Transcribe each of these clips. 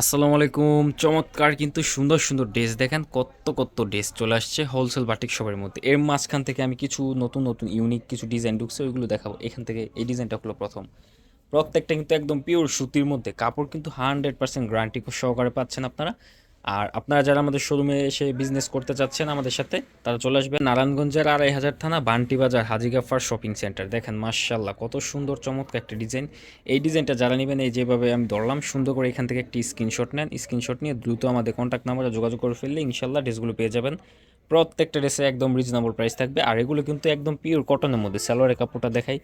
আসসালামু আলাইকুম। চমৎকার কিন্তু সুন্দর সুন্দর ড্রেস দেখেন কত কত ড্রেস চলে আসছে হোলসেল বাটিক শপের মধ্যে। এর মাঝখান থেকে আমি কিছু নতুন নতুন ইউনিক কিছু ডিজাইন ঢুকছে, ওইগুলো দেখাবো। এখান থেকে এই ডিজাইনটা হলো প্রথম। প্রত্যেকটা কিন্তু একদম পিওর সুতির মধ্যে। কাপড় কিন্তু হান্ড্রেড পার্সেন্ট গ্যারান্টি সহকারে পাচ্ছেন আপনারা। আর আপনারা যারা আমাদের শোরুমে এসে বিজনেস করতে চাচ্ছেন আমাদের সাথে, তারা চলে আসবেন নারায়ণগঞ্জের আড়াই হাজার থানা বান্টি বাজার হাজি গাফার শপিং সেন্টার দেখেন মার্শাল্লাহ কত সুন্দর, চমৎকার একটা ডিজাইন এই ডিজাইনটা যারা নেবেন, এই যেভাবে আমি ধরলাম, সুন্দর করে এখান থেকে একটি স্ক্রিনশট নেন। স্ক্রিনশট নিয়ে দ্রুত আমাদের কন্ট্যাক্ট নাম্বারে যোগাযোগ করে ফেললে ইনশাল্লাহ ড্রেসগুলো পেয়ে যাবেন। প্রত্যেকটা ড্রেসে একদম রিজনেবল প্রাইস থাকবে। আর এগুলো কিন্তু একদম পিওর কটনের মধ্যে, সালোয়ারের কাপড়টা দেখাই,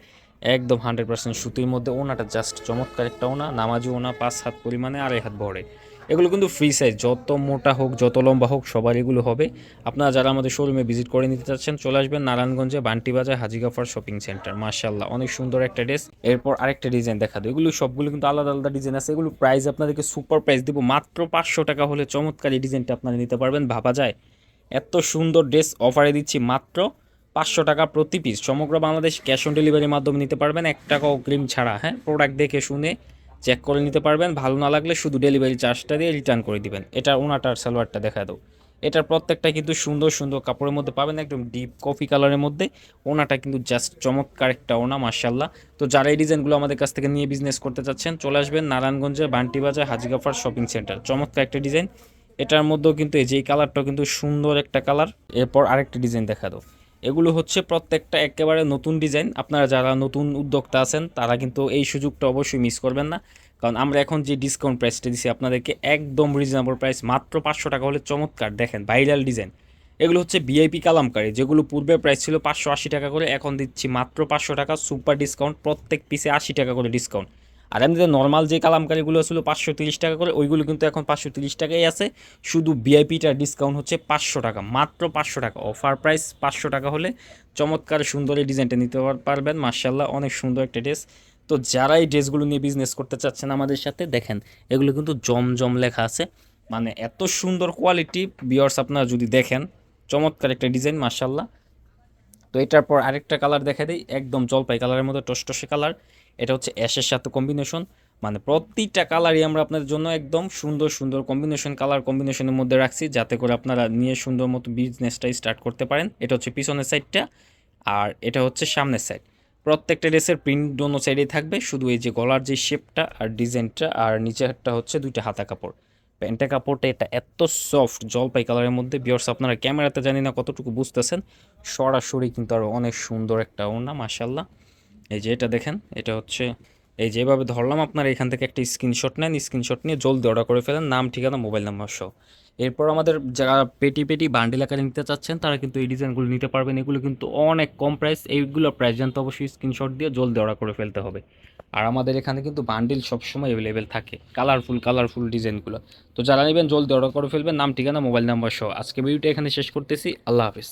একদম হান্ড্রেড পার্সেন্ট সুতির মধ্যে। ওনাটা জাস্ট চমৎকার একটা ওনা, নামাজি ওনা, পাঁচ হাত পরিমাণে, আড়াই হাত বড়ে এগুলো কিন্তু ফ্রি সাইজ যত মোটা হোক, যত লম্বা হোক, সবার এগুলো হবে। আপনারা যারা আমাদের শোরুমে ভিজিট করে নিতে চাচ্ছেন, চলে আসবেন নারায়ণগঞ্জে বান্টি বাজার হাজিগাফার শপিং সেন্টার মার্শাল্লাহ অনেক সুন্দর একটা ড্রেস এরপর আরেকটা ডিজাইন দেখা দেয় এগুলো সবগুলো কিন্তু আলাদা আলাদা ডিজাইন আছে। এগুলো প্রাইস আপনাদেরকে সুপার প্রাইস দেবো। মাত্র পাঁচশো টাকা হলে চমৎকার এই ডিজাইনটা আপনারা নিতে পারবেন। ভাবা যায়। এত সুন্দর ড্রেস অফারে দিচ্ছি মাত্র পাঁচশো টাকা প্রতি পিস সমগ্র বাংলাদেশ ক্যাশ অন ডেলিভারির মাধ্যমে নিতে পারবেন। এক টাকা অগ্রিম ছাড়া হ্যাঁ? প্রোডাক্ট দেখে শুনে চেক করে নিতে পারবেন। ভালো না লাগলে শুধু ডেলিভারি চার্জটা দিয়ে রিটার্ন করে দিবেন। এটা ওনাটার সালোয়ারটা দেখা দাও। এটার প্রত্যেকটা কিন্তু সুন্দর সুন্দর কাপড়ের মধ্যে পাবেন, একদম ডিপ কফি কালারের মধ্যে। ওনাটা কিন্তু জাস্ট চমৎকার একটা ওনা মার্শাল্লাহ তো যারা এই ডিজাইনগুলো আমাদের কাছ থেকে নিয়ে বিজনেস করতে চাচ্ছেন, চলে আসবেন নারায়ণগঞ্জের বান্টি বাজার হাজিগাফার শপিং সেন্টার চমৎকার একটা ডিজাইন এটার মধ্যেও কিন্তু এই যে কালারটাও কিন্তু সুন্দর একটা কালার এরপর আরেকটা ডিজাইন দেখা দাও। এগুলো হচ্ছে প্রত্যেকটা একেবারে নতুন ডিজাইন। আপনারা যারা নতুন উদ্যোক্তা আছেন, তারা কিন্তু এই সুযোগটা অবশ্যই মিস করবেন না। কারণ আমরা এখন যে ডিসকাউন্ট প্রাইসটা দিচ্ছি আপনাদেরকে একদম রিজনেবল প্রাইস মাত্র পাঁচশো টাকা হলে চমৎকার। দেখেন ভাইরাল ডিজাইন এগুলো হচ্ছে ভিআইপি কালামকারি, যেগুলো পূর্বে প্রাইস ছিল পাঁচশো আশি টাকা করে, এখন দিচ্ছি মাত্র পাঁচশো টাকা সুপার ডিসকাউন্ট প্রত্যেক পিসে আশি টাকা করে ডিসকাউন্ট আর এমনিতে নর্মাল যে কালামকারিগুলো ছিল পাঁচশো তিরিশ টাকা করে, ওইগুলো কিন্তু এখন পাঁচশো তিরিশ টাকাই আছে। শুধু ভিআইপিটার ডিসকাউন্ট হচ্ছে পাঁচশো টাকা, মাত্র পাঁচশো টাকা। অফার প্রাইস পাঁচশো টাকা হলে চমৎকার সুন্দর এই ডিজাইনটা নিতে পারবেন। মার্শাল্লাহ অনেক সুন্দর একটা ড্রেস তো যারা এই ড্রেসগুলো নিয়ে বিজনেস করতে চাচ্ছেন আমাদের সাথে, দেখেন, এগুলো কিন্তু জমজম লেখা আছে। মানে এত সুন্দর কোয়ালিটি বিয়ার্স আপনারা যদি দেখেন, চমৎকার একটা ডিজাইন মার্শাল্লাহ তো এটার পর আরেকটা কালার দেখা দিই, একদম জলপাই কালারের মধ্যে টসটসে কালার এটা হচ্ছে অ্যাশের সাথে কম্বিনেশন মানে প্রতিটা কালারই আমরা আপনাদের জন্য একদম সুন্দর সুন্দর কম্বিনেশন কালার কম্বিনেশনের মধ্যে রাখছি, যাতে করে আপনারা নিয়ে সুন্দর মতো বিজনেসটা স্টার্ট করতে পারেন। এটা হচ্ছে পিছনের সাইডটা আর এটা হচ্ছে সামনের সাইড প্রত্যেকটা ড্রেসের প্রিন্ট দোনো সাইডেই থাকবে, শুধু এই যে গলার যে শেপটা আর ডিজাইনটা আর নিচেরটা হচ্ছে দুইটা হাতা কাপড়। প্যান্টের কাপড়টা এটা এত সফট জলপাই কালারের মধ্যে। বিয়ার্স আপনারা ক্যামেরাতে জানি না কতটুকু বুঝতেছেন। সরাসরি কিন্তু আরও অনেক সুন্দর একটা ওড়না মাসাল্লাহ এই যে এটা দেখেন, এটা হচ্ছে এই যেভাবে ধরলাম, আপনারা এখান থেকে একটা স্ক্রিনশট নেন স্ক্রিনশট নিয়ে জলদি অর্ডার করে ফেলেন, নাম, ঠিকানা মোবাইল নাম্বার সহ। এরপর আমাদের যারা পেটি পেটি বান্ডিল আকারে নিতে চাচ্ছেন, তারা কিন্তু এই ডিজাইনগুলো নিতে পারবেন। এগুলো কিন্তু অনেক কম প্রাইস এইগুলো প্রাইস জানতে অবশ্যই স্ক্রিনশট দিয়ে জলদি অর্ডার করে ফেলতে হবে। আর আমাদের এখানে কিন্তু বান্ডিল সবসময় অ্যাভেলেবেল থাকে কালারফুল কালারফুল ডিজাইনগুলো তো যারা নেবেন, জলদি অর্ডার করে ফেলবেন, নাম, ঠিকানা মোবাইল নাম্বার সহ। আজকে ভিডিওটা এখানে শেষ করতেছি, আল্লাহ হাফিজ।